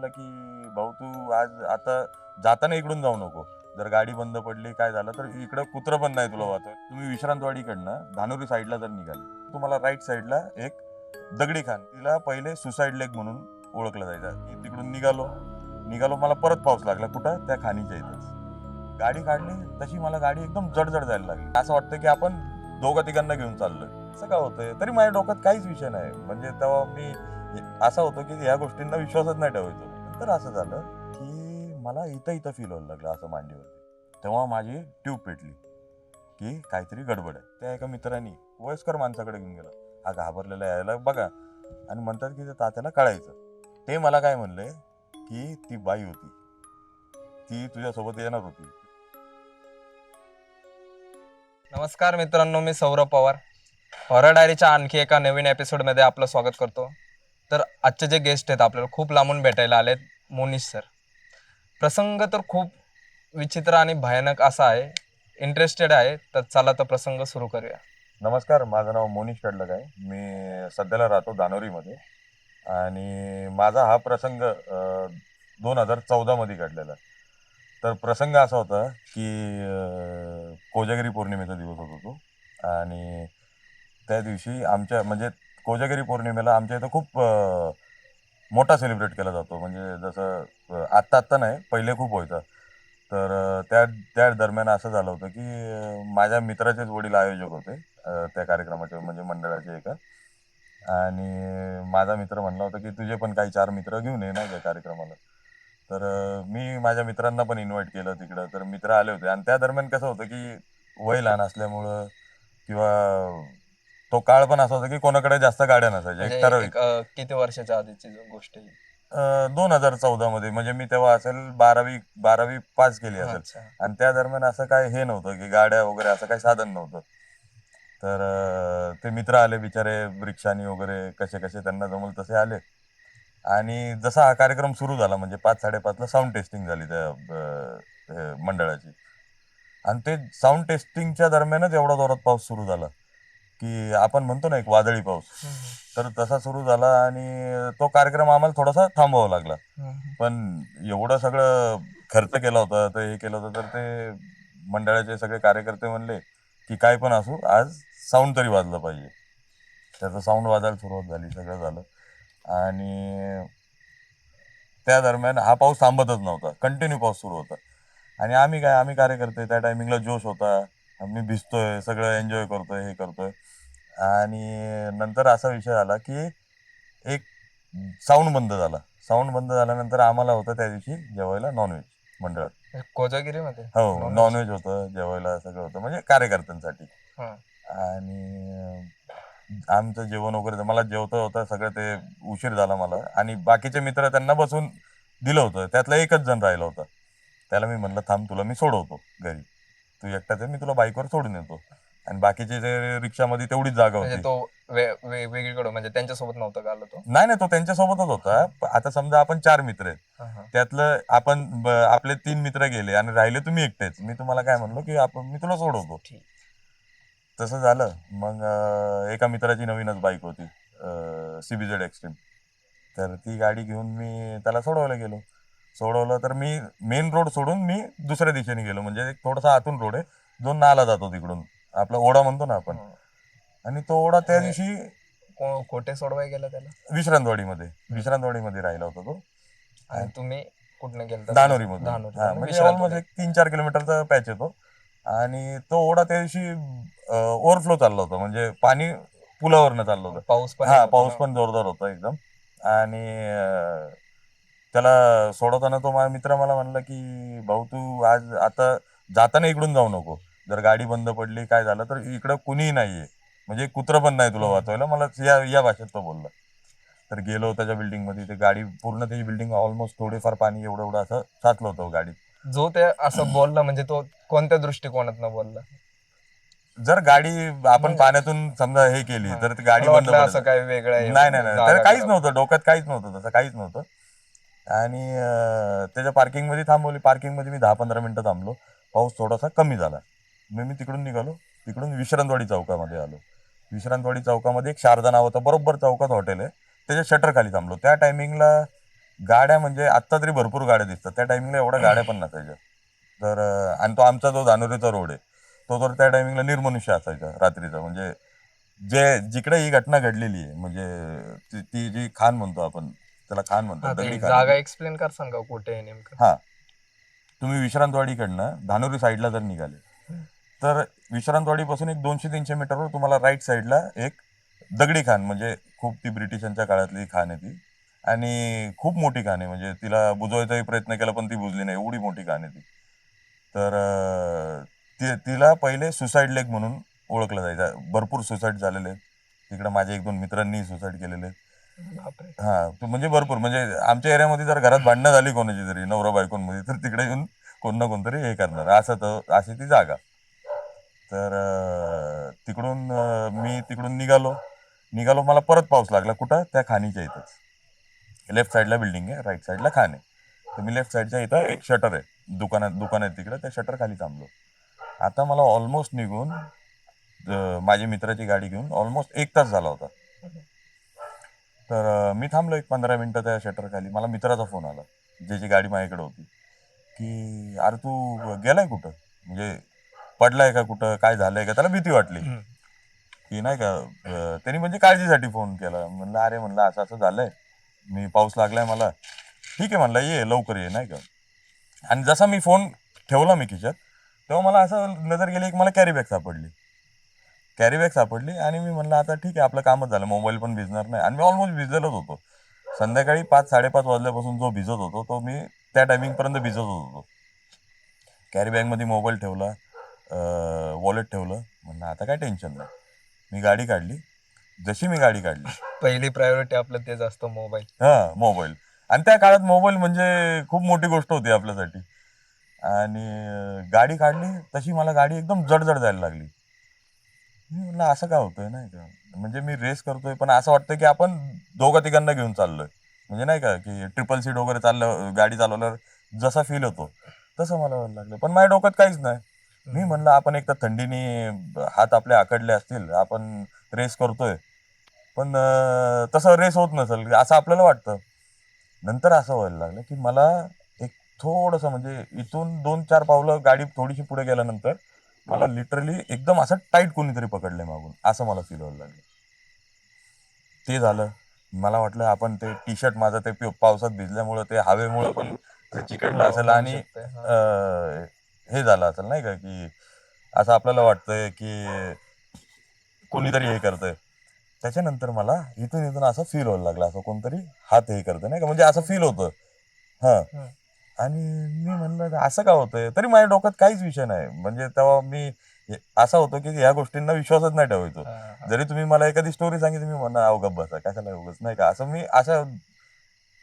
म्हणलं की भाऊ तू आज आता जाताना इकडून जाऊ नको. जर गाडी बंद पडली काय झालं तर इकडं कुत्रं पण नाही तुला वाहतोय तुम्ही विश्रांतवाडीकडनं धानोरी साईडला जर निघाले तुम्हाला राईट साईडला एक दगडी खान तिला पहिले सुसाईड लेक म्हणून ओळखलं जायचं. तिकडून निघालो. निघालो मला परत पाऊस लागला. कुठं? त्या खाणीच्या इथंच. गाडी काढली तशी मला गाडी एकदम जडजड जायला लागली. असं वाटतं की आपण दोघं तिघांना घेऊन चाललोय. असं का होतंय? तरी माझ्या डोक्यात काहीच विषय नाही. म्हणजे तेव्हा मी असं होतं की ह्या गोष्टींना विश्वासच नाही ठेवायचो. तर असं झालं की मला इथं इथं फील व्हायला लागलं असं मांडीवर तेव्हा माझी ट्यूब पेटली की काहीतरी गडबड आहे. त्या एका मित्राने वयस्कर माणसाकडे घेऊन गेला. हा घाबरलेला यायला बघा. आणि म्हणतात की ते तात्याला कळायचं. ते मला काय म्हणले की ती बाई होती. ती तुझ्यासोबत येणार होती. नमस्कार मित्रांनो मी सौरभ पवार. हॉरर डायरीच्या आणखी एका नवीन एपिसोडमध्ये आपलं स्वागत करतो. तर आजचे जे गेस्ट आहेत आपल्याला खूप लांबून भेटायला आलेत. मोनिश सर. प्रसंग तर खूप विचित्र आणि भयानक असा आहे. इंटरेस्टेड आहे तर चला तर प्रसंग सुरू करूया. नमस्कार माझं नाव मोनिश कडलक आहे. मी सध्याला राहतो दानोरीमध्ये. आणि माझा हा प्रसंग दोन हजार चौदामध्ये घडलेला तर प्रसंग असा होता की कोजागिरी पौर्णिमेचा दिवस होतो तो आणि त्या दिवशी आमच्या म्हणजे कोजागिरी पौर्णिमेला आमच्या इथं खूप मोठा सेलिब्रेट केला जातो. म्हणजे जसं आत्ता आत्ता नाही पहिले खूप व्हायचा. तर त्या त्या दरम्यान असं झालं होतं की माझ्या मित्राचेच वडील आयोजक होते त्या कार्यक्रमाचे म्हणजे मंडळाचे एका. आणि माझा मित्र म्हणला होता की तुझे पण काही चार मित्र घेऊन ये ना त्या कार्यक्रमाला. तर मी माझ्या मित्रांना पण इन्व्हाइट केलं तिकडं. तर मित्र आले होते. आणि त्या दरम्यान कसं होतं की वय लहान असल्यामुळं किंवा तो काळ पण असा होता की कोणाकडे जास्त गाड्या नसायच्या एक म्हणजे ठराविक. एक, अं, किती वर्षाच्या आधीची गोष्ट आहे? दोन हजार चौदा मध्ये म्हणजे मी तेव्हा असेल बारावी बारावी पास केली असेल. अच्छा. आणि त्या दरम्यान असं काय हे नव्हतं की गाड्या वगैरे असं काही साधन नव्हतं. तर अं, ते मित्र आले बिचारे रिक्षानी वगैरे कसे कसे त्यांना जमल तसे आले. आणि जसा हा कार्यक्रम सुरू झाला म्हणजे पाच साडेपाचला साऊंड टेस्टिंग झाली त्या अं, हे मंडळाची. आणि ते साऊंड टेस्टिंगच्या दरम्यानच एवढा जोरात पाऊस सुरू झाला. की आपण म्हणतो ना एक वादळी पाऊस. तर तसा सुरू झाला आणि तो कार्यक्रम आम्हाला थोडासा थांबवावा लागला. पण एवढं सगळं खर्च केला होता तर हे केलं होतं तर ते मंडळाचे सगळे कार्यकर्ते म्हणले की काय पण असू आज साऊंड तरी वाजलं पाहिजे. त्याचं साऊंड वाजायला सुरुवात झाली सगळं झालं. आणि त्या दरम्यान हा पाऊस थांबतच नव्हता. कंटिन्यू पाऊस सुरू होता. आणि आम्ही काय आम्ही कार्यकर्ते त्या टायमिंगला जोश होता. आम्ही भिजतोय सगळं एन्जॉय करतोय हे करतोय. आणि नंतर असा विषय झाला की एक साऊंड बंद झाला. साऊंड बंद झाल्यानंतर आम्हाला होतं त्या दिवशी जेवायला नॉनव्हेज मंडळात. कोजागिरीमध्ये? हो? नॉनव्हेज होतं जेवायला सगळं होतं म्हणजे कार्यकर्त्यांसाठी. आणि आमचं जेवण वगैरे मला जेवता होतं सगळं ते उशीर झाला मला. आणि बाकीचे मित्र त्यांना बसून दिलं होतं त्यातला एकच जण राहिला होता. त्याला मी म्हणलं थांब तुला मी सोडवतो घरी. तू एकटाच मी तुला बाईकवर सोडून येतो. आणि बाकीचे जे रिक्षामध्ये तेवढीच जागा म्हणजे होती. तो वे- वे- वेगळीकडं म्हणजे त्यांच्यासोबत नव्हतं का आला तो? नाही नाही तो त्यांच्यासोबतच होता. प- आता समजा आपण चार मित्र आहेत. हा, हा. त्यातलं आपण ब- आपले तीन मित्र गेले आणि राहिले तुम्ही एकटेच. मी तुम्हाला काय म्हणलो की आपण मी तुला सोडवतो. ठीक. तसं झालं. मग अं, एका मित्राची नवीनच बाईक होती सीबीजेड एक्स्ट्रीम तर ती गाडी घेऊन मी त्याला सोडवायला गेलो. सोडवलं तर मी मेन रोड सोडून मी दुसऱ्या दिशेने गेलो. म्हणजे एक थोडासा आतून रोड आहे. जो नाला जातो तिकडून. आपला ओढा म्हणतो ना आपण. हा. आणि तो ओढा त्या दिवशी को- कोठे सोडवाय गेला त्याला? विश्रांतवाडीमध्ये. विश्रांतवाडीमध्ये राहिला होता तो. आणि तुम्ही कुठनं गेलता दानोरी मधून दानोरी. हा, मधून म्हणजे. ऑलमोस्ट एक तीन चार किलोमीटरचा पॅच येतो. आणि तो ओढा त्या दिवशी ओव्हरफ्लो चालला होता. म्हणजे पाणी पुलावरनं चाललं होतं. पाऊस पण हा येत पाऊस. पण जोरदार होता एकदम. आणि अं, त्याला सोडवताना तो माझा मित्र मला म्हणला की भाऊ तू आज आता जाताना इकडून जाऊ नको. जर गाडी बंद पडली काय झालं तर इकडं कुणीही नाहीये. म्हणजे कुत्र पण नाही तुला वाचवायला. मला या या भाषेत तो बोलला. तर गेलो त्याच्या बिल्डिंगमध्ये ते गाडी पूर्ण त्याची बिल्डिंग ऑलमोस्ट थोडेफार पाणी एवढं एवढं असं साचलं होतं गाडीत. जो ते असं बोलला म्हणजे तो कोणत्या दृष्टिकोनातनं बोलला? जर गाडी आपण म्हणजे- पाण्यातून समजा हे केली हा. तर ती गाडी मला बंद वाटलं पडेल. असं काय वेगळं आहे. नाही नाही नाही. त्याला काहीच. नव्हतं. डोक्यात काहीच नव्हतं. तसं काहीच नव्हतं. आणि अं, त्याच्या पार्किंगमध्ये थांबवली. पार्किंगमध्ये मी दहा पंधरा मिनिटं थांबलो. पाऊस थोडासा कमी झाला. मग मी तिकडून निघालो. तिकडून विश्रांतवाडी चौकामध्ये आलो. विश्रांतवाडी चौकामध्ये एक शारदा नावाचं बरोबर चौकात हॉटेल आहे. त्याच्या शटर खाली थांबलो. त्या टायमिंगला गाड्या म्हणजे आत्ता तरी भरपूर गाड्या दिसतात. त्या टायमिंगला एवढ्या गाड्या पण नसायच्या. तर आणि तो आमचा जो धानोरीचा रोड आहे तो तर त्या टायमिंगला निर्मनुष्य असायचा रात्रीचा. म्हणजे जे जिकडे ही घटना घडलेली आहे म्हणजे ती- जी खान म्हणतो आपण त्याला खान म्हणतो दगडी जागा एक्सप्लेन कर सांगा कुठे नेमकं? हा. तुम्ही विश्रांतवाडीकडनं धानोरी साईडला जर निघाले तर विश्रांतवाडीपासून एक दोनशे तीनशे मीटरवर तुम्हाला राईट साईडला एक दगडी खान म्हणजे खूप ती ब्रिटिशांच्या काळातली खान आहे ती. आणि खूप मोठी खान आहे म्हणजे तिला बुजवायचाही प्रयत्न केला पण ती बुजली नाही. एवढी मोठी खान आहे ती. तर ती तिला पहिले सुसाईड लेक म्हणून ओळखलं जायचं. भरपूर सुसाईड झालेले. आहेत तिकडे माझ्या एक दोन मित्रांनी सुसाईड केलेले. आहेत हा तो म्हणजे भरपूर. म्हणजे आमच्या एरियामध्ये जर घरात भांडणं झाली कोणाची तरी नवरा बायकोंमध्ये तर तिकडे येऊन कोण ना कोणतरी हे करणार. असं तर अशी ती जागा. तर अं, तिकडून अं, मी तिकडून निघालो. निघालो मला परत पाऊस लागला. कुठं? त्या खाणीच्या इथंच. लेफ्ट साईडला बिल्डिंग आहे राईट साईडला खाण आहे. तर मी लेफ्ट साईडच्या इथं एक शटर आहे. दुकानात दुकान आहे तिकडं त्या शटर खाली थांबलो. आता मला ऑलमोस्ट निघून अं, मित्राची गाडी घेऊन ऑलमोस्ट एक तास झाला होता. तर अं, मी थांबलो एक पंधरा मिनटं त्या शटर खाली मला मित्राचा फोन आला ज्याची गाडी माझ्याकडे होती. की अरे तू गेलाय कुठं? म्हणजे पडलाय का कुठं काय झालंय का? त्याला भीती वाटली. की नाही का अं, त्यांनी म्हणजे काळजीसाठी फोन केला. म्हणलं अरे म्हणलं असं असं झालंय. मी पाऊस लागलाय मला. ठीक आहे म्हणलं ये लवकर ये नाही का. आणि जसा मी फोन ठेवला मी खिशात तेव्हा मला असं नजर गेली की मला कॅरी बॅग सापडली. कॅरी बॅग सापडली आणि मी म्हणलं आता ठीक आहे आपलं कामच झालं. मोबाईल पण भिजणार नाही. आणि मी ऑलमोस्ट भिजलेलोच होतो. संध्याकाळी पाच साडेपाच वाजल्यापासून जो भिजत होतो तो मी त्या टायमिंगपर्यंत भिजत होतो. कॅरी बॅगमध्ये मोबाईल ठेवला. वॉलेट ठेवलं. म्हणलं आता काय टेन्शन नाही. मी गाडी काढली. जशी मी गाडी काढली. पहिली प्रायोरिटी आपलं तेच असतं मोबाईल हा मोबाईल आणि त्या काळात मोबाईल म्हणजे खूप मोठी गोष्ट होती आपल्यासाठी. आणि गाडी काढली तशी मला गाडी एकदम जडजड जायला लागली. मी म्हणलं असं काय होतंय नाही का? म्हणजे मी रेस करतोय पण असं वाटतं की आपण दोघा तिघांना घेऊन चाललोय. म्हणजे नाही का की ट्रिपल सीट वगैरे चाललं गाडी चालवल्यावर जसा फील होतो तसं मला व्हायला लागलं. पण माझ्या डोक्यात काहीच नाही. मी म्हणलं आपण एक तर थंडीने हात आपले आकडले असतील आपण रेस करतोय. पण तसं रेस होत नसेल असं आपल्याला वाटतं. नंतर असं व्हायला लागलं की मला एक थोडंसं म्हणजे इथून दोन चार पावलं गाडी थोडीशी पुढे गेल्यानंतर मला लिटरली एकदम असं टाईट कोणीतरी पकडलंय मागून असं मला फील व्हायला लागलं. ते झालं. मला वाटलं आपण ते टी शर्ट माझं ते पावसात भिजल्यामुळं ते हवेमुळं पण चिकटलं असेल आणि हा. झालं असेल नाही का की असं आपल्याला वाटतंय की कोणीतरी हे करतंय. त्याच्यानंतर मला इथून इथून असं फील व्हायला लागलं असं कोणतरी हात हे करतं नाही का म्हणजे असं फील होतं. हा. आणि मी म्हणलं असं का होतंय? तरी माझ्या डोक्यात काहीच विषय नाही. म्हणजे तेव्हा मी असं होतं की ह्या गोष्टींना विश्वासच नाही ठेवायचो. जरी तुम्ही मला एखादी स्टोरी सांगितली मी म्हणा अवघत बसा कशाला उगच? नाही का असं मी अशा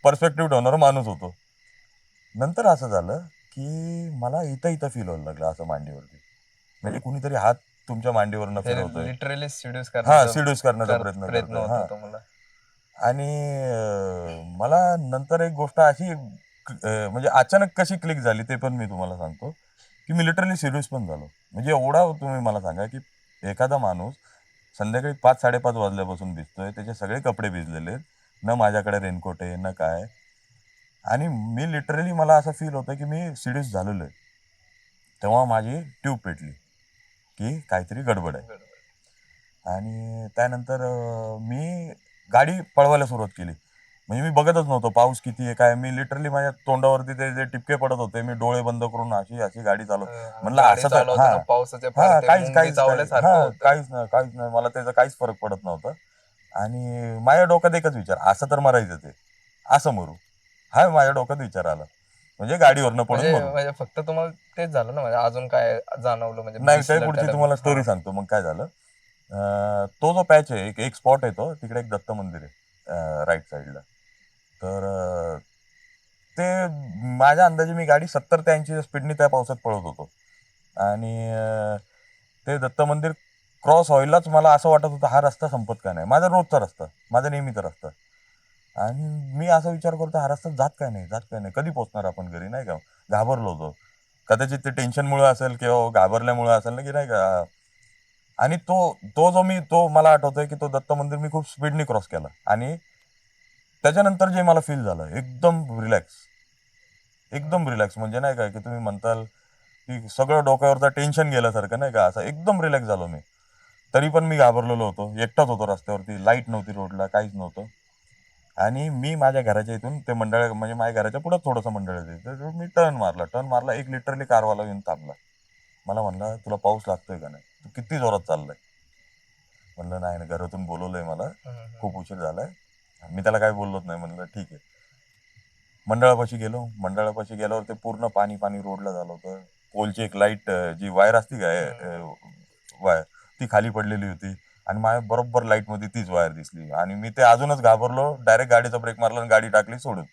परस्पेक्टिव्ह ठेवणारा माणूस होतो. नंतर असं झालं की मला इथं इथं फील व्हायला लागलं असं मांडीवरती. म्हणजे कुणीतरी हात तुमच्या मांडीवरनं फिरवतोय लिटरली सिड्यूस हा करण्याचा सिड्यूस करण्याचा कर- प्रयत्न हा. तुम्हाला. आणि मला नंतर एक गोष्ट अशी म्हणजे अचानक कशी क्लिक झाली ते पण मी तुम्हाला सांगतो की मी लिटरली सिरियस पण झालो. म्हणजे एवढा तुम्ही मला सांगा की एखादा माणूस संध्याकाळी पाच साडेपाच वाजल्यापासून भिजतोय त्याचे सगळे कपडे भिजलेले आहेत न माझ्याकडे रेनकोट आहे न काय. आणि मी लिटरली मला असं फील होतं की मी सिरियस झालेलो आहे. तेव्हा माझी ट्यूब पेटली की काहीतरी गडबड आहे. आणि त्यानंतर मी गाडी पळवायला सुरुवात केली. म्हणजे मी बघतच नव्हतो पाऊस किती आहे काय मी लिटरली माझ्या तोंडावरती ते जे टिपके पडत होते मी डोळे बंद करून अशी अशी गाडी चालव म्हणलं असं हा. हा काहीच काहीच. काहीच नाही काहीच नाही. मला त्याचा काहीच फरक पडत नव्हता. आणि माझ्या डोक्यात एकच विचार असं तर मरायचं ते. असं मरू. हा माझ्या डोक्यात विचार आला. म्हणजे गाडीवरनं पडून म्हणजे म्हणजे फक्त तुम्हाला तेच झालं ना म्हणजे अजून काय जाणवलं म्हणजे नाही त्या पुढची तुम्हाला स्टोरी. सांगतो मग काय झालं? अं, तो जो पॅच आहे एक एक स्पॉट आहे तो तिकडे एक दत्त मंदिर आहे राईट साईडला तर अं, ते माझ्या अंदाजे मी गाडी सत्तर ते ऐंशी स्पीडने त्या पावसात पळत होतो. आणि अं, ते दत्त मंदिर क्रॉस व्हायलाच मला असं वाटत होतं हा रस्ता संपत का नाही? माझा रोजचा रस्ता माझा नेहमीचा रस्ता. आणि मी असा विचार करतो हा रस्ता जात काय नाही जात काय नाही. कधी पोहोचणार आपण घरी नाही का? घाबरलो होतो. कदाचित ते टेन्शनमुळे असेल किंवा घाबरल्यामुळे असेल ना की नाही का? आणि तो तो जो मी तो मला आठवतोय की तो दत्त मंदिर मी खूप स्पीडने क्रॉस केला. आणि त्याच्यानंतर जे मला फील झालं एकदम रिलॅक्स एकदम रिलॅक्स म्हणजे नाही का की तुम्ही म्हणताल की सगळं डोक्यावरचं टेन्शन गेल्यासारखं नाही का? असं एकदम रिलॅक्स झालो मी. तरी पण मी घाबरलेलो होतो. एकटाच होतो रस्त्यावरती. लाइट नव्हती रोडला काहीच नव्हतं. आणि मी माझ्या घराच्या इथून ते मंडळ म्हणजे माझ्या घराच्या पुढं थोडंसं मंडळ तर मी टर्न मारला. टर्न मारला एक लिटरली कारवाला येऊन थांबला. मला म्हणला तुला पाऊस लागतोय का नाही? तू किती जोरात चाललाय? म्हणलं नाही ना घरातून बोलवलंय मला. खूप उशीर झालाय. मी त्याला काही बोललोच नाही. म्हणलं ठीक आहे. मंडळापाशी गेलो. मंडळापाशी गेल्यावर ते पूर्ण पाणी पाणी रोडला झालं होतं. पोलची एक लाइट जी वायर असती काय वायर ती खाली पडलेली होती. आणि माझ्या बरोबर लाईटमध्ये तीच वायर दिसली. आणि मी ते अजूनच घाबरलो. डायरेक्ट गाडीचा ब्रेक मारला आणि गाडी टाकली सोडून.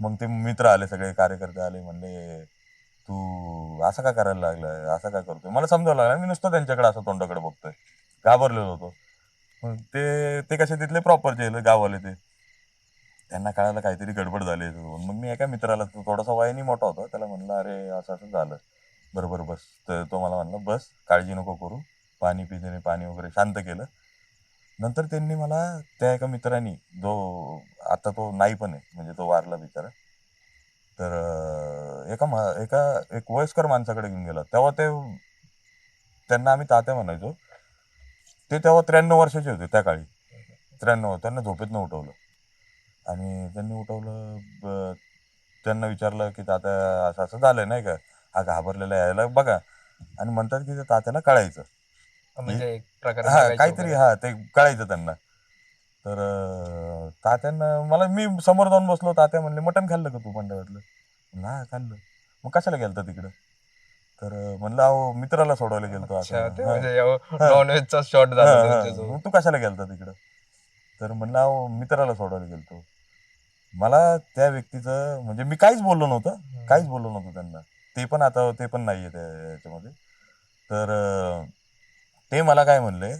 मग ते मित्र आले सगळे कार्यकर्ते आले म्हणले तू असं का करायला लागलं असं का करतोय? मला समजावं लागलं. मी नुसतं त्यांच्याकडे असं तोंडाकडे बघतोय. घाबरलेलो होतो. मग ते ते कसे तिथले प्रॉपर प्रॉपरचे गाववाले ते. त्यांना कळायला काहीतरी गडबड झाली म्हणून. मग मी एका मित्राला थोडासा वयानी मोठा होता त्याला म्हणलं अरे असं असं झालं. बरोबर बस. तर तो मला म्हणला बस काळजी नको करू. पाणी पिण्याने पाणी वगैरे शांत केलं. नंतर त्यांनी मला त्या एका मित्रांनी जो आता तो नाही पण आहे म्हणजे तो वारला बिचारा तर एका मा एका एक वयस्कर माणसाकडे घेऊन गेला. तेव्हा ते त्यांना आम्ही तात्या म्हणायचो. ते तेव्हा त्र्याण्णव वर्षाचे होते त्या काळी. त्र्याण्णव त्यांना झोपेतनं उठवलं. आणि त्यांनी उठवलं ब- त्यांना विचारलं की तात्या असं असं झालं नाही का? हा घाबरलेला यायला बघा. आणि म्हणतात की ते तात्याला कळायचं. म्हणजे एक प्रकारे हा बघायचं काहीतरी वगैरे. हा ते कळायचं त्यांना. तर अं, तात्यांना मला मी समोर जाऊन बसलो तात्या म्हणले मटण खाल्लं का तू मंडळातलं ना खाल्लं. मग कशाला गेलता तिकडं? तर अं, म्हणलं अहो मित्राला सोडवायला गेलतो अच्छा असं ते. म्हणजे नॉनव्हेजचा शॉट झाला हा, हा. मग तू कशाला गेलता तिकडं? तर म्हणलं अहो मित्राला सोडवायला गेलतो. मला त्या व्यक्तीचं म्हणजे मी काहीच बोललो नव्हतं काहीच बोललो नव्हतं त्यांना. ते पण आता ते पण नाहीये त्या याच्यामध्ये. तर अं, ते मला काय म्हणले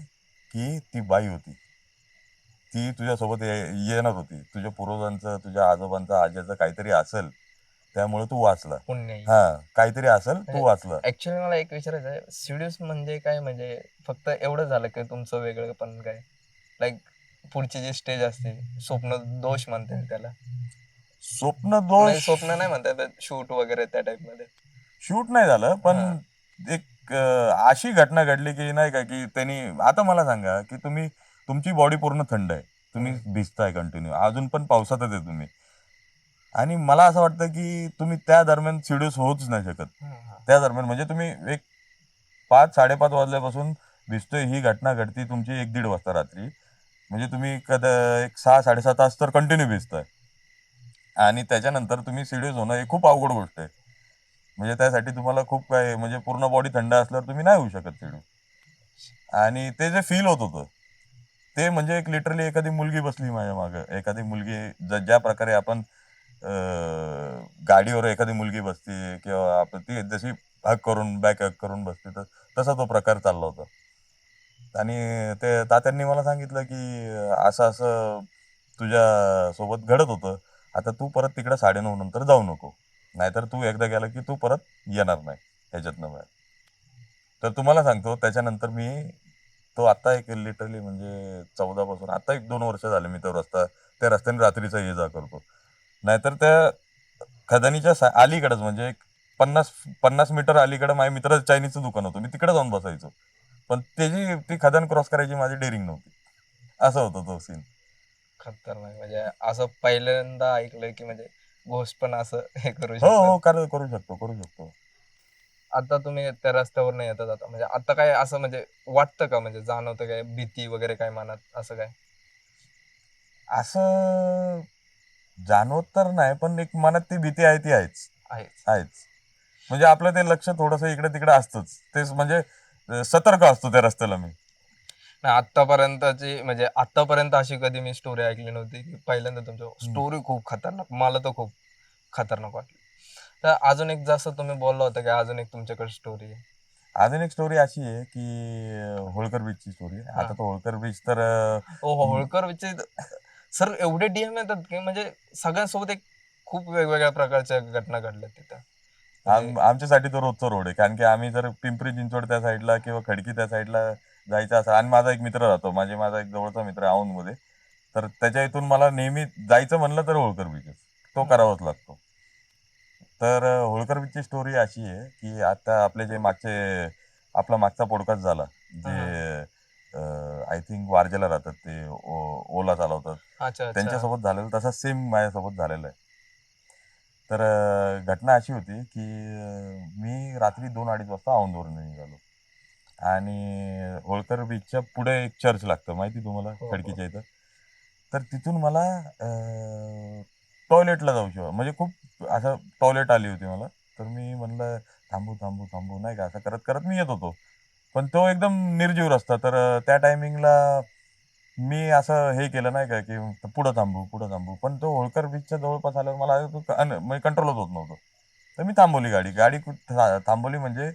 की ती बाई होती. ती तुझ्यासोबत येणार होती. तुझ्या पूर्वजांचं तुझ्या आजोबांचं आज्याचं काहीतरी असेल त्यामुळे तू वाचला. हा काहीतरी असेल तू वाचला. ऍक्च्युली मला एक विचारायचं आहे. सिड्यूस म्हणजे काय? म्हणजे फक्त एवढं झालं की तुमचं वेगळं पण काय? लाईक पुढची जी स्टेज असते स्वप्न दोष म्हणता त्याला. स्वप्न नाही, दोष स्वप्न नाही म्हणता येत शूट वगैरे त्या टाइपमध्ये. शूट नाही झालं पण. एक अशी घटना घडली की नाही का की त्यांनी आता मला सांगा की तुम्ही तुमची बॉडी पूर्ण थंड आहे. तुम्ही भिजताय कंटिन्यू अजून पण पावसातच आहे तुम्ही. आणि मला असं वाटतं की तुम्ही त्या दरम्यान सिड्यूस होऊच नाही शकत. त्या दरम्यान म्हणजे तुम्ही एक पाच साडेपाच वाजल्यापासून भिजतोय ही घटना घडती तुमची एक दीड वाजता रात्री. म्हणजे तुम्ही कदा एक सहा साडेसहा तास तर कंटिन्यू भिजताय. आणि त्याच्यानंतर तुम्ही सिड्यूस होणं हे खूप अवघड गोष्ट आहे. म्हणजे त्यासाठी तुम्हाला खूप काय म्हणजे पूर्ण बॉडी थंड असल्यावर तुम्ही नाही होऊ शकत सिड्यूस आणि ते जे फील होत होतं ते म्हणजे एक लिटरली एखादी मुलगी बसली माझ्या मागं. एखादी मुलगी ज- ज्या प्रकारे आपण गाडीवर एखादी मुलगी बसते किंवा आपण ती जशी हक करून बॅक हक करून बसते तर तसा तो प्रकार चालला होता. आणि ते तात्यांनी मला सांगितलं की असं असं तुझ्या सोबत घडत होतं. आता तू परत तिकडे साडेनऊ नंतर जाऊ नको. नाहीतर तू एकदा गेला की तू परत येणार नाही ह्याच्यातनं बाहेर. तर तुम्हाला सांगतो त्याच्यानंतर मी तो आता एक लिटरली म्हणजे चौदा पासून आता एक दोन वर्ष झाले मी तो रस्ता त्या रस्त्याने रात्रीचा ये जा करतो. नाहीतर त्या खदानीच्या सा अलीकडंच म्हणजे एक पन्नास पन्नास मीटर अलीकडं माझ्या मित्राचं चायनीजचं दुकान होतं. मी तिकडे जाऊन बसायचो. पण त्याची ती खदान क्रॉस करायची माझी डेअरिंग नव्हती. असं होतं तो सीन खतरनाक. म्हणजे असं पहिल्यांदा ऐकलंय की म्हणजे घोस्ट पण असं हे करू हो शकतो हो कर करू शकतो करू शकतो. आता तुम्ही त्या रस्त्यावर नाही येतात आता. म्हणजे आता काय असं म्हणजे वाटतं का? म्हणजे जाणवतं काय? भीती वगैरे काय मनात? असं काय? असं जाणवत तर नाही पण एक मनात ती भीती आहे ती आहेच. आहे आहेच. म्हणजे आपलं ते लक्ष थोडंसं इकडे तिकडे असतंच. तेच म्हणजे अं, सतर्क असतो त्या रस्त्याला मी. नाही आतापर्यंतची म्हणजे आतापर्यंत अशी कधी मी स्टोरी ऐकली नव्हती की पहिल्यांदा तुमचं स्टोरी खूप खतरनाक मला तर खूप खतरनाक वाटली. तर अजून एक जसं तुम्ही बोलला होता की अजून एक तुमच्याकडे स्टोरी आहे. अजून एक स्टोरी अशी आहे की होळकर बीचची स्टोरी आहे. आता तो होळकर बीच तर अं, ओ हो, होळकर विचे सर एवढे डीएम येतात की म्हणजे सगळ्यांसोबत एक खूप वेगवेगळ्या प्रकारच्या घटना घडल्या तिथं. म्हणजे आम- आमच्यासाठी तो रोजचा रोड आहे. कारण की आम्ही जर पिंपरी चिंचवड त्या साईडला किंवा खडकी त्या साईडला जायचं असं. आणि माझा एक मित्र राहतो. माझे माझा एक जवळचा मित्र आहे औंधमध्ये. तर त्याच्या इथून मला नेहमी जायचं म्हणलं तर होळकर बीचच तो करावाच लागतो. तर होळकर बीचची स्टोरी अशी आहे की आता आपले जे मागचे आपला मागचा पॉडकास्ट झाला. जे आय थिंक वारजेला राहतात ते ओला चालवतात. त्यांच्यासोबत झालेलं तसा सेम माझ्यासोबत झालेलं आहे. तर घटना अशी होती की मी रात्री दोन अडीच वाजता औंधवरून निघालो. आणि होळकर बीचच्या पुढे एक चर्च लागतं माहिती तुम्हाला? हो. खडकीच्या इथं. तर तिथून मला टॉयलेटला जाऊ शकतो म्हणजे खूप असं टॉयलेट आली होती मला. तर मी म्हणलं थांबू थांबू थांबू. नाही का असं करत करत मी येत होतो. पण तो एकदम निर्जीव रस्ता. तर अं, त्या टायमिंगला मी असं हे केलं नाही का की पुढं थांबू पुढं थांबू. पण तो होळकर बीचच्या जवळपास आल्यावर मला तो क- अन- म्हणजे कंट्रोलच होत नव्हतं. तर मी थांबवली गाडी. गाडी कुठ- था- थांबवली म्हणजे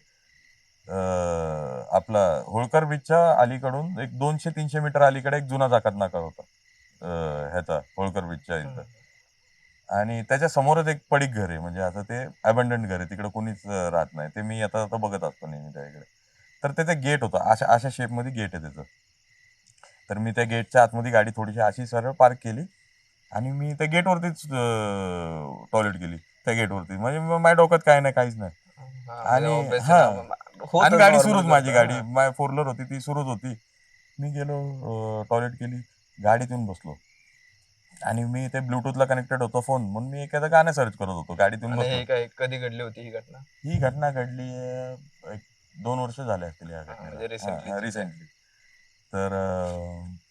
आपला होळकर बीचच्या अलीकडून एक दोनशे तीनशे मीटर अलीकडे एक जुना जाकात नाका होता. ह्याचा होळकर बीचच्या इथं. आणि त्याच्या समोरच एक पडीक घर आहे. म्हणजे असं ते अबंडंट घर आहे. तिकडे कोणीच राहत नाही. ते मी आता आता बघत असतो नेहमी त्याकडे. तर त्याचं गेट होतं. अशा अशा शेपमध्ये गेट आहे त्याचं. तर मी त्या गेटच्या आतमध्ये गाडी थोडीशी अशी सरळ पार्क केली. आणि मी त्या गेटवरतीच टॉयलेट केली. त्या गेटवरती म्हणजे मग माझ्या डोक्यात काय नाही काहीच नाही. आणि- हा. आणि गाडी सुरूच माझी. गाडी. माझी फोर व्हीलर होती ती सुरूच होती. मी गेलो टॉयलेट केली गाडीतून बसलो. आणि मी ते ब्लूटूथला कनेक्टेड होतो फोन म्हणून मी एखादं गाणं सर्च करत होतो गाडीतून हे कधी घडली होती ही घटना? ही घटना घडली एक दोन वर्ष झाले असतील या म्हणजे घटनेला. ची. रिसेंटली तर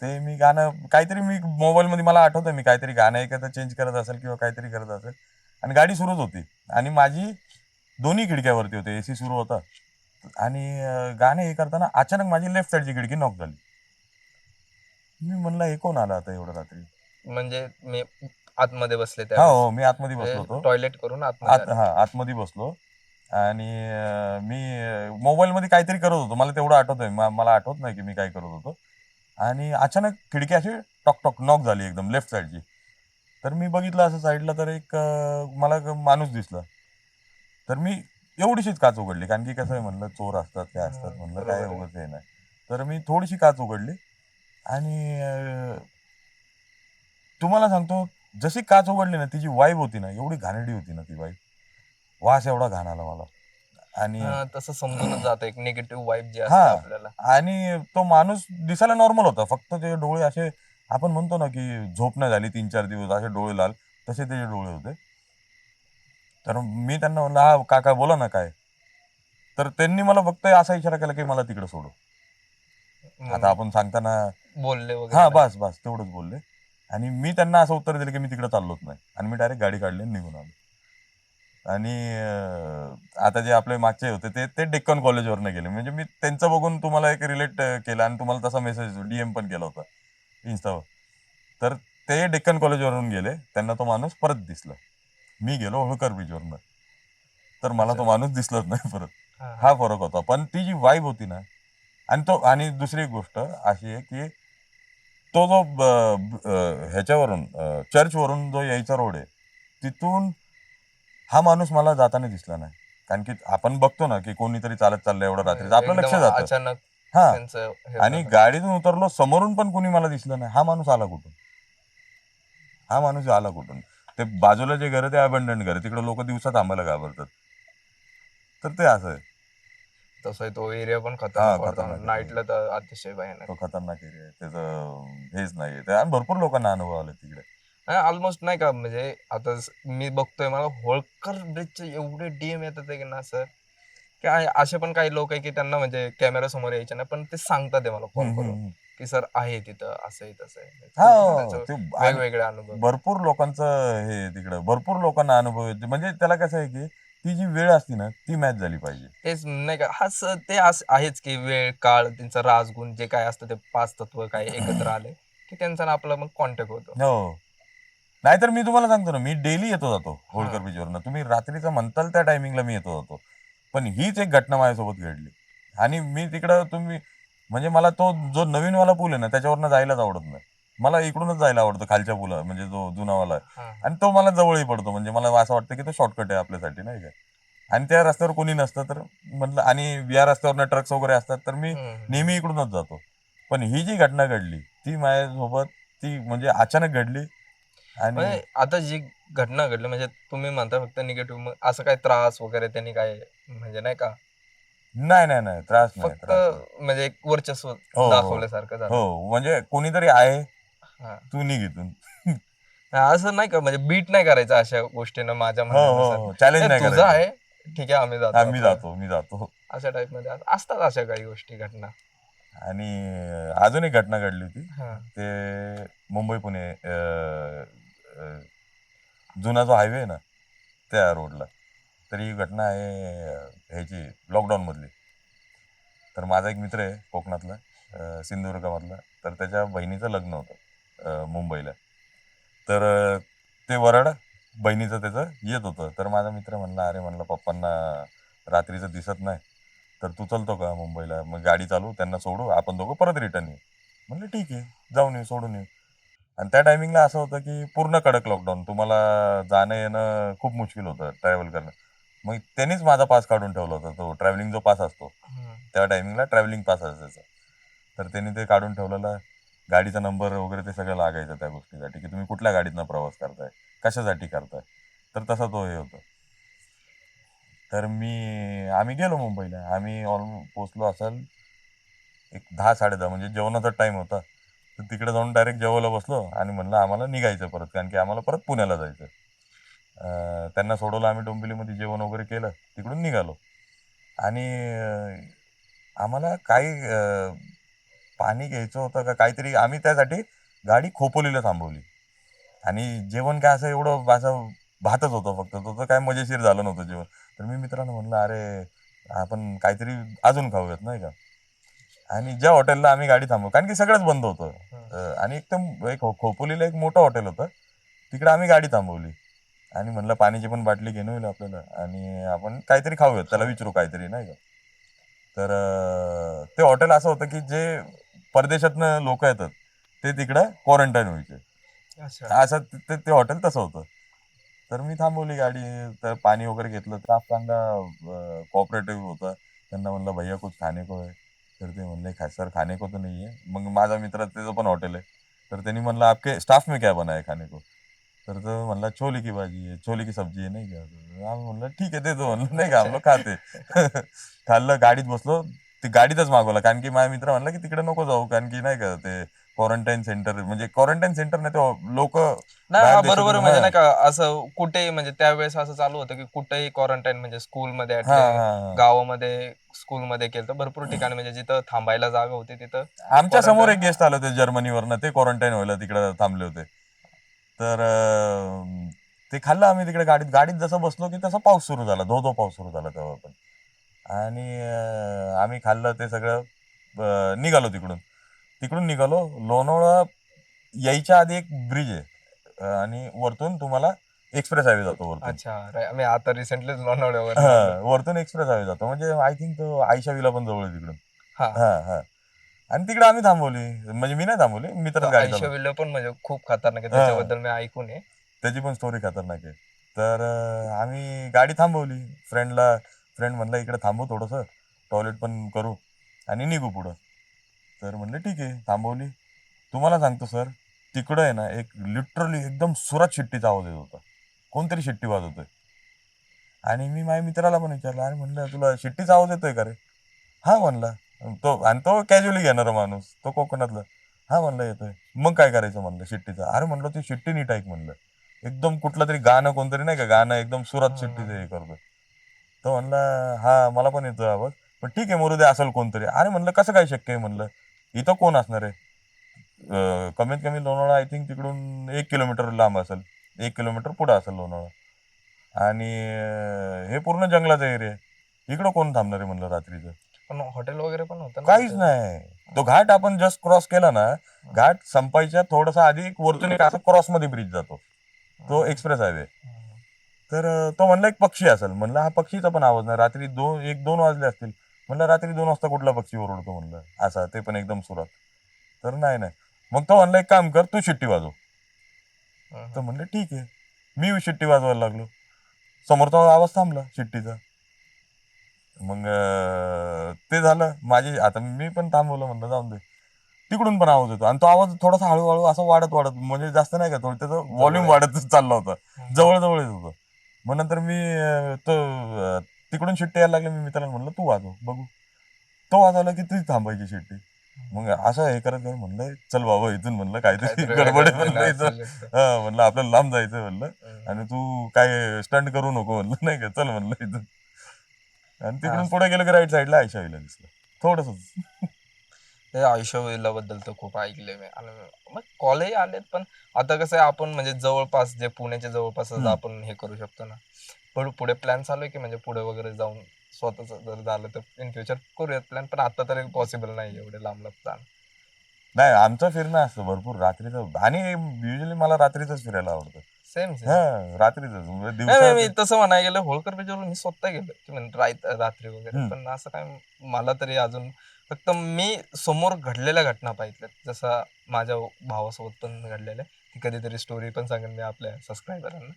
ते मी गाणं काहीतरी मी मोबाईल मध्ये मला आठवतं मी काहीतरी गाणं एखादं चेंज करत असेल किंवा काहीतरी करत असेल. आणि गाडी सुरूच होती. आणि माझी दोन्ही खिडक्यावरती होते एसी सुरू होता. आणि गाणे हे करताना अचानक माझी लेफ्ट साईडची खिडकी नॉक झाली. मी म्हणलं हे कोण आलं आता एवढं रात्री? म्हणजे मी आतमध्ये बसले हा हो मी आतमध्ये बसलो होतो. टॉयलेट करून हा आतमध्ये बसलो. आणि मी मोबाईल मध्ये काहीतरी करत होतो. मला तेवढं आठवतंय म- मला आठवत नाही की मी काय करत होतो. आणि अचानक खिडकी अशी टॉक टॉक नॉक झाली एकदम लेफ्ट साईडची तर मी बघितलं असं साईडला तर एक मला माणूस दिसला. तर मी एवढीशीच काच उघडली कारण की कसं आहे म्हणलं चोर असतात काय असतात म्हणलं काय. उगत हे नाही तर मी थोडीशी काच उघडली आणि अं, तुम्हाला सांगतो जशी काच उघडली ना तिची वाईब होती ना एवढी घाणेरडी होती ना ती वाईब वास एवढा घाण आला मला आणि हा, तसं समजूनच जातं एक निगेटिव्ह वाईब जी असते हा. आपल्याला आणि तो माणूस दिसायला नॉर्मल होता फक्त ते डोळे असे आपण म्हणतो ना की झोप नाही झाली तीन चार दिवस असे डोळे लाल तसे त्याचे डोळे होते तर मी त्यांना म्हणलं हा काका बोला ना काय. तर त्यांनी मला फक्त असा इशारा केला की मला तिकडे सोडू आता आपण सांगताना बोलले वगैरे. हा. बस बस तेवढंच बोलले. आणि मी त्यांना असं उत्तर दिलं की मी तिकडे चाललोच नाही. आणि मी डायरेक्ट गाडी काढली आणि निघून आलो. आणि अं, आता जे आपले मागचे होते ते ते डेक्कन कॉलेजवरनं गेले. म्हणजे मी त्यांचं बघून तुम्हाला एक रिलेट केलं आणि तुम्हाला तसा मेसेज डीएम पण केला होता इन्स्टावर तर ते डेक्कन कॉलेजवरून गेले. त्यांना तो माणूस परत दिसला. मी गेलो होळकर बीचवरनं तर मला तो. माणूस दिसलाच नाही परत. हा, फरक होता. पण ती जी वाईब होती ना आणि तो आणि दुसरी गोष्ट अशी आहे की तो जो ह्याच्यावरून चर्चवरून जो यायचा रोड आहे तिथून हा माणूस मला जाताना दिसला नाही. कारण की आपण बघतो ना की कोणीतरी चालत चाललंय एवढं रात्री. आपलं लक्ष जातं. अचानक हा. आणि. गाडीतून उतरलो समोरून पण कोणी मला दिसलं नाही. हा माणूस आला कुठून? हा माणूस आला कुठून? ते बाजूला जे घर आहे ते अबंडंट घर तिकडे लोक दिवसा थांबायला घाबरतात. तर ते असं आहे. तसं तो एरिया पण हा, खतरनाक खतरनाक. नाईटला तर अतिशय भयानक. तो खतरनाक एरिया आहे. त्याचं हेच नाही आहे आणि भरपूर लोकांना अनुभव आले तिकडे. ऑलमोस्ट नाही का म्हणजे आता स- मी बघतोय मला होळकर ब्रिजचे एवढे डीएम येतात आहे की ना सर की असे पण काही लोक आहे की त्यांना म्हणजे कॅमेरा समोर यायचे नाही पण ते सांगतात आहे मला हम्म, करून. हम्म. की सर आहे तिथं असं आहे तसं आहे. हा त्यांचं ते आणि वेगवेगळे अनुभव. भरपूर लोकांचं हे तिकडं. भरपूर लोकांना अनुभव येते. म्हणजे त्याला कसं आहे की ती जी वेळ असती ना ती मॅच झाली पाहिजे. तेच नाही का? हा स- ते अस- आहेच की वेळ काळ त्यांचा राजगुण जे काय असतं ते पाच तत्व काय एकत्र आले की त्यांचा ना आपला मग कॉन्टॅक्ट होतो. हो. नाहीतर मी तुम्हाला सांगतो ना मी डेली येतो जातो होळकर हा. बीचवरनं तुम्ही रात्रीचं म्हणताल त्या टायमिंगला मी येतो जातो. पण हीच एक घटना माझ्यासोबत घडली. आणि मी तिकडं तुम्ही म्हणजे मला तो जो नवीनवाला पूल आहे ना त्याच्यावरनं जायलाच आवडत नाही. मला इकडूनच जायला आवडतं खालच्या पुला म्हणजे जो जुनावाला आहे. आणि तो मला जवळही पडतो म्हणजे मला असं वाटतं की तो शॉर्टकट आहे आपल्यासाठी नाही का? आणि त्या रस्त्यावर कोणी नसतं तर म्हटलं आणि या रस्त्यावरनं ट्रक्स वगैरे असतात तर मी. नेहमी इकडूनच जातो. पण ही जी घटना घडली ती माझ्यासोबत ती म्हणजे अचानक घडली आणि म्हणजे आता जी घटना घडली म्हणजे तुम्ही म्हणता फक्त निगेटिव्ह असं काही त्रास वगैरे त्यांनी काय म्हणजे नाही का? नाही नाही नाही त्रास नाही फक्त त्रास नाही. म्हणजे एक वर्चस्व हो. दाखवल्यासारखं झालं हो म्हणजे कोणीतरी आहे हा. तू निघ इथून असं नाही का म्हणजे बीट नाही करायचं अशा गोष्टीनं माझ्या हो म्हणण्यानुसार. हो चॅलेंज ए, नाही तुझं करायचं. आहे ठीक आहे आम्ही जातो हा, मी. जातो मी जातो अशा टाइपमध्ये अस- असतात अशा काही गोष्टी घटना आणि अजून एक घटना घडली होती हा. ते मुंबई पुणे अं, अं, जुना जो हायवे आहे ना त्या रोडला तर ही घटना आहे ह्याची लॉकडाऊनमधली तर माझा एक मित्र आहे कोकणातला सिंधुदुर्गामधला. तर त्याच्या बहिणीचं लग्न होतं मुंबईला. तर ते वरड बहिणीचं त्याचं येत होतं. तर माझा मित्र म्हणला अरे म्हणलं पप्पांना रात्रीचं दिसत नाही. तर तू चलतो का मुंबईला? मग गाडी चालू त्यांना सोडू आपण दोघं परत रिटर्न येऊ. म्हणलं ठीक आहे जाऊन येऊ सोडून येऊ. आणि त्या टायमिंगला असं होतं की पूर्ण कडक लॉकडाऊन तुम्हाला जाणं येणं खूप मुश्किल होतं ट्रॅव्हल करणं. मग त्यांनीच माझा पास काढून ठेवला होता. तो ट्रॅव्हलिंग जो पास असतो. त्या टायमिंगला ट्रॅव्हलिंग पास असायचा तर त्यांनी ते काढून ठेवलेला गाडीचा नंबर वगैरे ते सगळं लागायचं त्या गोष्टीसाठी की तुम्ही कुठल्या गाडीतनं प्रवास करताय कशासाठी करताय. तर तसा तो हे होतं. तर मी आम्ही गेलो मुंबईला. आम्ही ऑलमोस्ट पोचलो असेल एक दहा साडे दहा म्हणजे जेवणाचा टाईम होता. तर तिकडे जाऊन डायरेक्ट जेवायला बसलो आणि म्हणलं आम्हाला निघायचं परत कारण की आम्हाला परत पुण्याला जायचं त्यांना सोडवलं आम्ही डोंबिवलीमध्ये जेवण वगैरे केलं तिकडून निघालो. आणि आम्हाला काही पाणी घ्यायचं होतं का काहीतरी आम्ही त्यासाठी गाडी खोपोलीला थांबवली. आणि जेवण काय असं एवढं असं भातच होतं फक्त. तो तर काय मजेशीर झालं नव्हतं जेवण. तर मी मित्रांनो म्हणलं अरे आपण काहीतरी अजून खाऊयात नाही का? आणि ज्या हॉटेलला आम्ही गाडी थांबवू कारण की सगळंच बंद होतं. आणि एकदम एक खोपोलीला एक मोठं हॉटेल होतं. तिकडे आम्ही गाडी थांबवली. आणि म्हणलं पाण्याची पण बाटली घेऊन होईल आपल्याला. आणि आपण काहीतरी खाऊयात त्याला विचारू काहीतरी नाही का? तर अं, ते हॉटेल असं होतं की जे परदेशातनं लोक येतात ते तिकडं क्वारंटाईन व्हायचे. अच्छा. असं ते- ते ते हॉटेल तसं होतं. तर मी थांबवली गाडी तर पाणी वगैरे घेतलं. स्टाफ चांगला कॉपरेटिव्ह होता. त्यांना म्हणलं भैया कुछ खाने को है? तर ते म्हणले खा सर खाने को तो नहीं है. मग माझा मित्र त्याचं पण हॉटेल आहे. तर त्यांनी म्हणलं आपके स्टाफ में क्या बना है खाने को? तर तो म्हणला छोले की भाजी आहे छोले की सब्जी आहे नाही का? आम्ही म्हणलं ठीक आहे देतो म्हणलं नाही का? आम्ही खाते. खाल्लं गाडीत बसलो. ते गाडीतच मागवलं कारण की माझा मित्र म्हणला की तिकडे नको जाऊ कारण की नाही का ते क्वारंटाईन सेंटर म्हणजे क्वारंटाईन सेंटर नाही ते लोक नाही बरोबर म्हणजे. नाही का असं कुठेही म्हणजे त्यावेळेस असं चालू होतं की कुठेही क्वारंटाईन म्हणजे स्कूलमध्ये मध्ये गावामध्ये स्कूलमध्ये केलं तर भरपूर ठिकाणी म्हणजे जिथं थांबायला जागा होती तिथं आमच्यासमोर एक. गेस्ट आलं होते जर्मनीवरनं ते क्वारंटाईन व्हायला तिकडे थांबले होते. तर अं, ते खाल्लं आम्ही तिकडे गाडीत. गाडीत जसं बसलो की तसा पाऊस सुरू झाला. धो धो पाऊस सुरू झाला तेव्हा पण. आणि अं, आम्ही खाल्लं ते सगळं अं, निघालो तिकडून. तिकडून निघालो. लोणावळा यायच्या आधी एक ब्रिज आहे. अं, आणि वरतून तुम्हाला एक्सप्रेस हायवे जातो वरतून. अच्छा. रे- आता रिसेंटलीच लोणावळ्यावर हा, वरतून एक्सप्रेस हायवे जातो. म्हणजे आय थिंक तो आयशा विला पण जवळ आहे तिकडून. हा. हा हा. आणि तिकडे आम्ही थांबवली. म्हणजे मी नाही थांबवली मित्र गाडी आयुष्य चालवतो. विल्ल पण म्हणजे खूप खतरनाक आहे हा. त्याच्याबद्दल मी ऐकून आहे. त्याची पण स्टोरी खतरनाक आहे. तर अं, आम्ही गाडी थांबवली. फ्रेंडला फ्रेंड म्हणला इकडे थांबू थोडंसं. टॉयलेट पण करू. आणि निघू पुढं. तर म्हणलं ठीक आहे थांबवली. तुम्हाला सांगतो सर तिकडं आहे ना एक लिटरली एकदम सुरात शिट्टीचा आवाज येत होता. कोणतरी शिट्टी वाजवतोय. आणि मी माझ्या मित्राला पण विचारलं अरे म्हणलं तुला शिट्टीचा आवाज येतोय का रे? हा म्हणला. तो आणि तो कॅज्युअली घेणारा माणूस तो कोकणातला. हा म्हणलं येतोय. मग काय करायचं म्हणलं शिट्टीचं? अरे म्हणलं ती शिट्टी नीट ऐक म्हणलं. एकदम कुठलं तरी गाणं कोणतरी नाही का गाणं एकदम सुरात शिट्टीचं हे करतोय. तो म्हणला हा मला पण येतोय आवाज. पण ठीक आहे मरुदे असेल कोणतरी. अरे म्हणलं कसं काय शक्य आहे? म्हणलं इथं कोण असणार आहे? कमीत कमी लोणावळा आय थिंक तिकडून एक किलोमीटर लांब असेल. एक किलोमीटर पुढं असेल लोणावळा. आणि हे पूर्ण जंगलाचा एरिया आहे. इकडं कोण थांबणार आहे म्हणलं रात्रीचं? पण हॉटेल वगैरे पण होतं ना काहीच तिथं. नाही. तो घाट आपण जस्ट क्रॉस केला ना घाट संपायच्या थोडासा आधी एक वरतून एक असा क्रॉसमध्ये ब्रिज जातो. तो एक्सप्रेस हायवे तर अं, तो म्हणला एक पक्षी असेल. म्हणलं हा पक्षीचा पण आवाज नाही. रात्री दोन एक दोन वाजले असतील. म्हणलं रात्री दोन वाजता कुठला पक्षी ओरडतो? म्हणलं असा ते पण एकदम सुरात. तर नाही नाही. मग तो म्हणला एक काम कर तू शिट्टी वाजव. हम्म. तर म्हणलं ठीक आहे. मी शिट्टी वाजवायला लागलो. समोरचा आवाज थांबला शिट्टीचा. मग ते झालं. माझी आता मी पण थांबवलं म्हणलं जाऊन दे. तिकडून पण आवाज येतो. आणि तो आवाज थोडासा हळूहळू असा वाढत वाढत म्हणजे जास्त नाही का थोडं त्याचं व्हॉल्यूम वाढतच चालला होता. जवळ जवळ येत होतं. मग नंतर मी तो तिकडून शिट्टी यायला लागली. मी मित्राला म्हणलं तू वाजव बघू. तो वाजवला की तुझी थांबायची शिट्टी. मग असं हे करत म्हणलं चल बाबा इथून म्हणलं काहीतरी गडबड म्हणलं आपल्याला लांब जायचं म्हणलं. आणि तू काय स्टंट करू नको म्हणलं नाही का? चल म्हणलं इथून. आणि तिकडून. पुढे गेलो की राईट साईडला आयशा विला दिसलं थोडस आयुष्यबद्दल तर खूप ऐकले मी. आणि मग कॉलेज आलेत पण आता कसं आहे आपण म्हणजे जवळपास जे पुण्याच्या जवळपास. आपण हे करू शकतो ना. पण पुढे प्लॅन चालू आहे की म्हणजे पुढे वगैरे जाऊन स्वतःच जर झालं तर इन फ्युचर करूयात प्लॅन पण आता तरी पॉसिबल नाही एवढे लांब लांब जाणं. नाही आमचं फिरणं असतं भरपूर. रात्रीचं आणि युजली मला रात्रीच फिरायला आवडतं. सेम हा रात्रीच म्हणजे नाही मी तसं म्हणायला गेलं होळकर बीचवर मी स्वतः गेलो. की म्हणजे रात- रात्री वगैरे. हम्म. पण असं काय मला तरी अजून फक्त मी समोर घडलेल्या घटना पाहिल्यात जसं माझ्या भावासोबत पण घडलेल्या. ती कधीतरी स्टोरी पण सांगेन मी आपल्या सबस्क्रायबरांना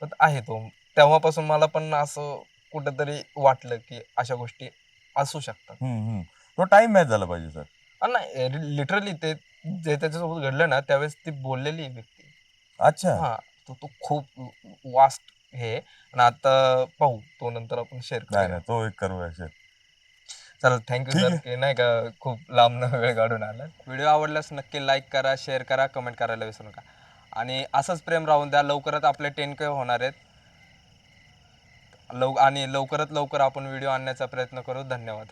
पण आहे तो. तेव्हापासून मला पण असं कुठंतरी वाटलं की अशा गोष्टी असू शकतात. हम्म, हम्म. तो टाइम मॅच झाला पाहिजे सर नाही लिटरली ते जे त्याच्यासोबत घडलं ना त्यावेळेस ती बोललेली व्यक्ती. अच्छा. हा. तो तो खूप वास्ट हे. आणि आता पाहू तो नंतर आपण शेअर नाही नाही तो एक करूया शेअर चला थँक्यू ठीक सर आहे. की नाही का खूप लांब वेळ काढून आला. व्हिडिओ आवडल्यास नक्की लाईक करा शेअर करा कमेंट करायला विसरू नका. आणि असंच प्रेम राहून द्या लवकरात आपले टेन के होणार आहेत. लव आणि लवकरात लवकर आपण व्हिडिओ आणण्याचा प्रयत्न करू. धन्यवाद.